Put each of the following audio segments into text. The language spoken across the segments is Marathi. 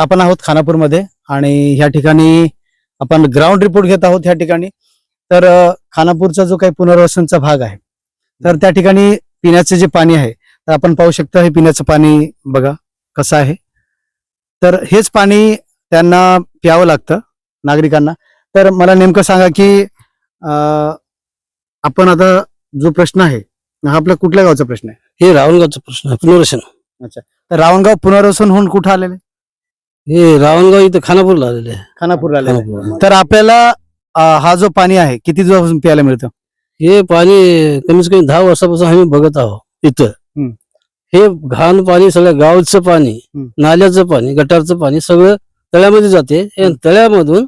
आपण आहोत खानापूरमध्ये आणि ह्या ठिकाणी आपण ग्राउंड रिपोर्ट घेत आहोत ह्या ठिकाणी. तर खानापूरचा जो काही पुनर्वसनचा भाग आहे तर त्या ठिकाणी पिण्याचे जे पाणी आहे तर आपण पाहू शकता हे पिण्याचं पाणी बघा कसं आहे. तर हेच पाणी त्यांना प्यावं लागतं नागरिकांना. तर मला नेमकं सांगा की आपण आता जो प्रश्न आहे हा आपल्या कुठल्या गावचा प्रश्न आहे? हे रावणगावचा प्रश्न आहे पुनर्वसन. तर रावणगाव पुनर्वसन होऊन कुठं आलेले हे रावणगाव इथं खानापूरला आलेले आहे. खानापूरला आलेले खानापूरला. तर आपल्याला अ, हा जो पाणी आहे किती दिवसापासून प्यायला मिळतं? हे पाणी कमीत कमी दहा वर्षापासून आम्ही बघत आहोत इथं. हम्म. हे घाण पाणी सगळं गावचं पाणी हम्म. नाल्याचं पाणी गटारचं पाणी सगळं तळ्यामध्ये जाते आणि तळ्यामधून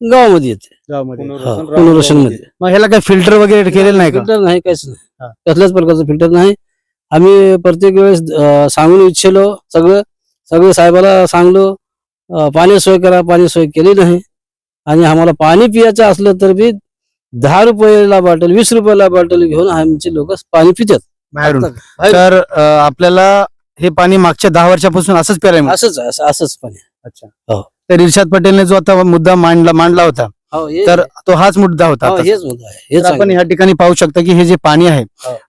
गावामध्ये येते. गावामध्ये. हा, पुनर्वसनमध्ये. मग ह्याला काही फिल्टर वगैरे केलेलं नाही का? फिल्टर नाही काहीच हा. नाही कसल्याच प्रकारचं फिल्टर नाही. आम्ही प्रत्येक वेळेस अं, सांगून इच्छिलो सगळं. सगळं साहेबाला सांगलो पाणी सोय करा पाणी सोय केली नाही आणि आम्हाला पाणी पियाचं असलं तर बी दहा रुपयाला बॉटल वीस रुपयाला बॉटल घेऊन आमचे लोक पाणी पितात बाहेरून. तर आपल्याला हे पाणी मागच्या दहा वर्षापासून असंच प्यायला असंच असंच पाणी अच्छा हो. तर इर्शाद पटेलने जो आता मुद्दा मांडला मांडला होता हो, तर तो हाच मुद्दा होता हो. हेच मुद्दा हेच आपण ह्या ठिकाणी पाहू शकता की हे जे पाणी आहे.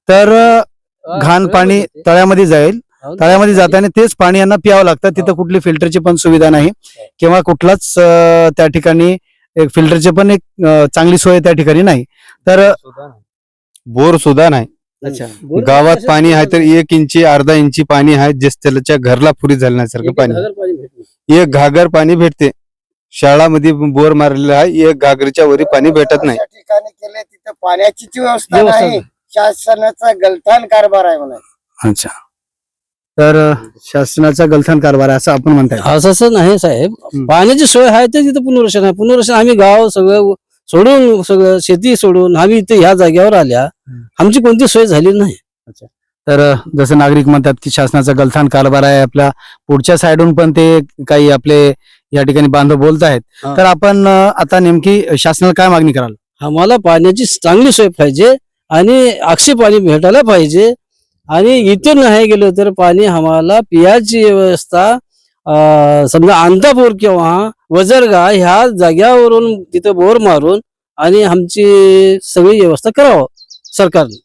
तर. घाण पाणी तळ्यामध्ये जाईल तळ्यामध्ये जाताना तेच पाणी यांना प्यावं लागतं. तिथं हो. कुठली फिल्टरची पण सुविधा नाही. किंवा कुठलाच त्या ठिकाणी एक फिल्टरची पण एक चांगली सोय त्या ठिकाणी नाही. तर बोर सुद्धा नाही. अच्छा. गावात पाणी आहे तर एक इंची अर्धा इंची पाणी आहे जे त्याच्या घरला पुरी झाल्यासारखं पाणी. एक घागर पाणी भेटते. शाळामध्ये बोर मारलेला आहे एक घागरीच्या वरी पाणी भेटत नाही. अशा ठिकाणी केले तिथं पाण्याची व्यवस्था व्यवस्था नाही. शासनाचा गलथान कारभार आहे म्हणा. अच्छा. तर शासनाचा गलथान कारभार आहे असं आपण म्हणताय. असं असं नाही साहेब. पाण्याची सोय आहे तर तिथं पुनर्वसन आहे. पुनर्वसन आम्ही गाव सगळं सोडून सगळं शेती सोडून आम्ही इथे ह्या जागेवर आल्या. आमची कोणती सोय झाली नाही. तर जसं नागरिक म्हणतात की शासनाचा गलथान कारभार आहे आपल्या पुढच्या साईडून पण ते काही आपले या ठिकाणी बांधव बोलत आहेत. तर आपण आता नेमकी शासनाला काय मागणी कराल? आम्हाला पाण्याची चांगली सोय पाहिजे आणि अक्षय पाणी भेटायला पाहिजे. आणि इथून नाही गेलो तर पाणी आम्हाला पियाची व्यवस्था समजा अंतापूर किंवा वजरगा ह्या जाग्यावरून तिथं बोर मारून आणि आमची सगळी व्यवस्था करावं सरकारने.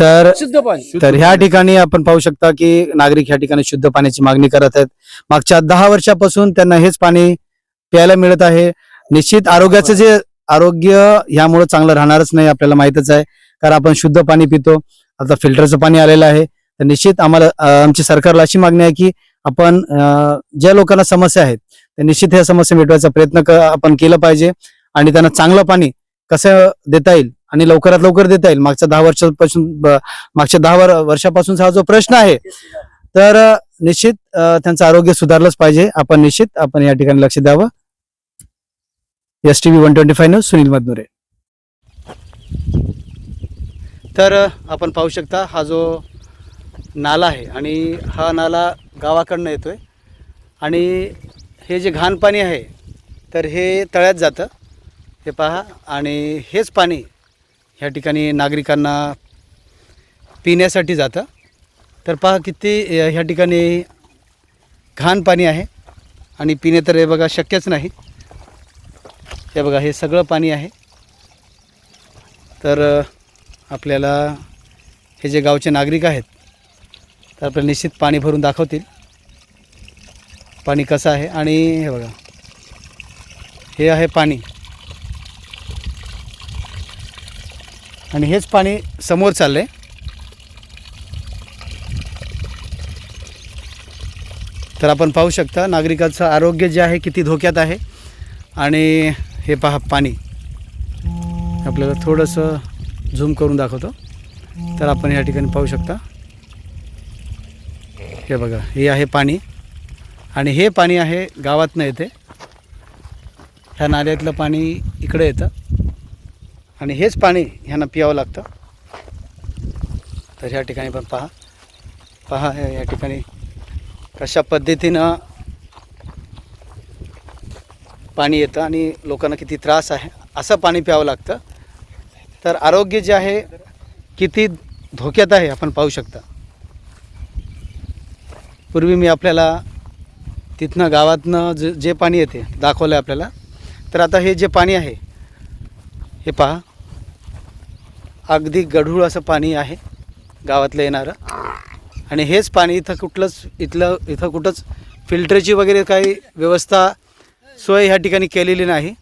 तर शुद्ध पाणी. तर ह्या ठिकाणी आपण पाहू शकता की नागरिक ह्या ठिकाणी शुद्ध पाण्याची मागणी करत आहेत. मागच्या दहा वर्षापासून त्यांना हेच पाणी प्यायला मिळत आहे. निश्चित आरोग्याचं जे आरोग्य ह्यामुळे चांगलं राहणारच नाही आपल्याला माहितच आहे. कारण आपण शुद्ध पाणी पितो. आता फिल्टरचं पाणी आलेलं आहे. तर निश्चित आम्हाला आमची सरकारला अशी मागणी आहे की आपण ज्या लोकांना समस्या आहेत तर निश्चित ह्या समस्या मिटवायचा प्रयत्न आपण केला पाहिजे. आणि त्यांना चांगलं पाणी कसं देता येईल आणि लवकरात लवकर देता येईल मागच्या दहा वर्षापासून मागच्या दहा वर्षापासून वर्षापासूनचा हा जो प्रश्न आहे तर निश्चित त्यांचं आरोग्य सुधारलंच पाहिजे. आपण निश्चित आपण या ठिकाणी लक्ष द्यावं. S T V one twenty five news Sunil Madhanure तर आपण पाहू शकता हा जो नाला आहे आणि हा नाला गावाकडनं आहे आणि हे जे घाण पाणी आहे तर हे तळ्यात जातं. हे पहा आणि हेच पाणी ह्या ठिकाणी नागरिकांना पिण्यासाठी जातं. तर पहा किती ह्या ठिकाणी घाण पाणी आहे. आणि पिणे तर हे बघा शक्यच नाही. हे बघा हे सगळं पाणी आहे. तर आपल्याला हे जे गावचे नागरिक आहेत तर आपल्याला निश्चित पाणी भरून दाखवतील. पाणी कसं आहे? आणि हे बघा. हे आहे पाणी. आणि हेच पाणी समोर चाललं आहे तर आपण पाहू शकता नागरिकाचं आरोग्य जे आहे किती धोक्यात आहे. आणि हे पहा पाणी. आपल्याला थोडंसं झूम करून दाखवतो. तर आपण या ठिकाणी पाहू शकता. हे बघा हे आहे पाणी. आणि हे पाणी आहे गावातनं येते. ह्या नाल्यातलं पाणी इकडे येतं. आणि हेच पाणी ह्यांना पियावं लागतं. तर ह्या ठिकाणी पण पहा. पहा या ठिकाणी कशा पद्धतीनं पाणी येतं आणि लोकांना किती त्रास आहे. असं पाणी प्यावं लागतं. तर आरोग्य जे आहे किती धोक्यात आहे आपण पाहू शकता. पूर्वी मी आपल्याला तिथनं गावातनं जे जे पाणी येते दाखवलं आहे आपल्याला. तर आता हे जे पाणी आहे हे पहा. अगदी गढूळ असं पाणी आहे गावातलं येणारं. आणि हेच पाणी इथं कुठलंच इथलं इथं कुठंच फिल्टरची वगैरे काही व्यवस्था सोय ह्या ठिकाणी केलेली नाही.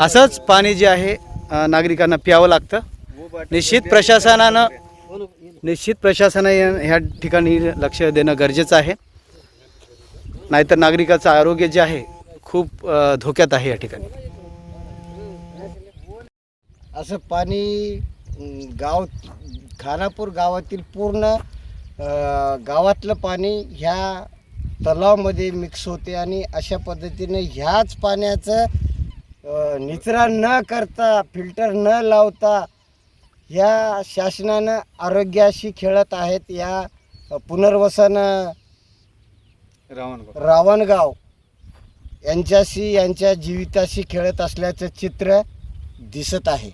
असंच पाणी जे आहे नागरिकांना प्यावं लागतं. निश्चित प्रशासनानं निश्चित प्रशासनानं ह्या ठिकाणी लक्ष देणं गरजेचं आहे. नाहीतर नागरिकाचं आरोग्य जे आहे खूप धोक्यात आहे या ठिकाणी. असं पाणी गाव खानापूर गावातील पूर्ण गावातलं पाणी ह्या तलावामध्ये मिक्स होते आणि अशा पद्धतीने ह्याच पाण्याचं निचरा न करता फिल्टर न लावता ह्या शासनानं आरोग्याशी खेळत आहेत या पुनर्वसन रावणगाव. यांच्याशी यांच्या जीविताशी खेळत असल्याचं चित्र दिसत आहे.